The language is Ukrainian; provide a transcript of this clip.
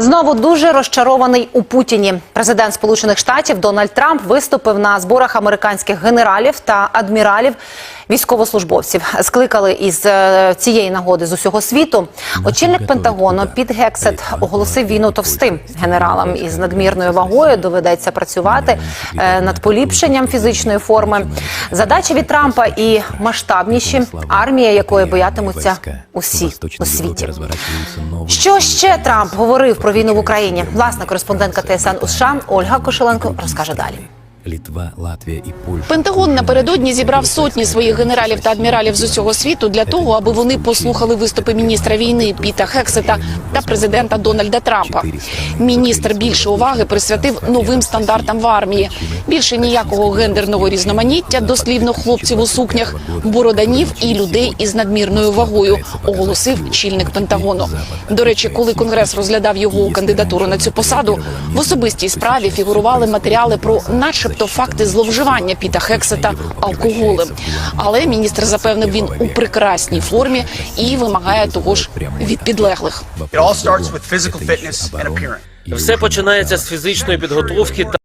Знову дуже розчарований у Путіні. Президент Сполучених Штатів Дональд Трамп виступив на зборах американських генералів та адміралів військовослужбовців. Скликали із е, цієї нагоди з усього світу. Очільник Пентагону Піт Гексет оголосив війну товстим генералам із надмірною вагою. Доведеться працювати е, над поліпшенням фізичної форми. Задачі від Трампа і масштабніші армія, якої боятимуться усі у світі. Що ще Трамп говорив про війну в Україні? Власна кореспондентка ТСН у США Ольга Кошеленко розкаже далі. Литва, Латвія і Польща. Пентагон напередодні зібрав сотні своїх генералів та адміралів з усього світу для того, аби вони послухали виступи міністра війни Піта Хексета та президента Дональда Трампа. Міністр більше уваги присвятив новим стандартам в армії. Більше ніякого гендерного різноманіття, дослівно хлопців у сукнях, бороданів і людей із надмірною вагою, оголосив чільник Пентагону. До речі, коли конгрес розглядав його кандидатуру на цю посаду, в особистій справі фігурували матеріали про, начебто, факти зловживання Піта Хексета алкоголем. Але міністр запевнив, він у прекрасній формі і вимагає того ж від підлеглих. Все починається з фізичної підготовки та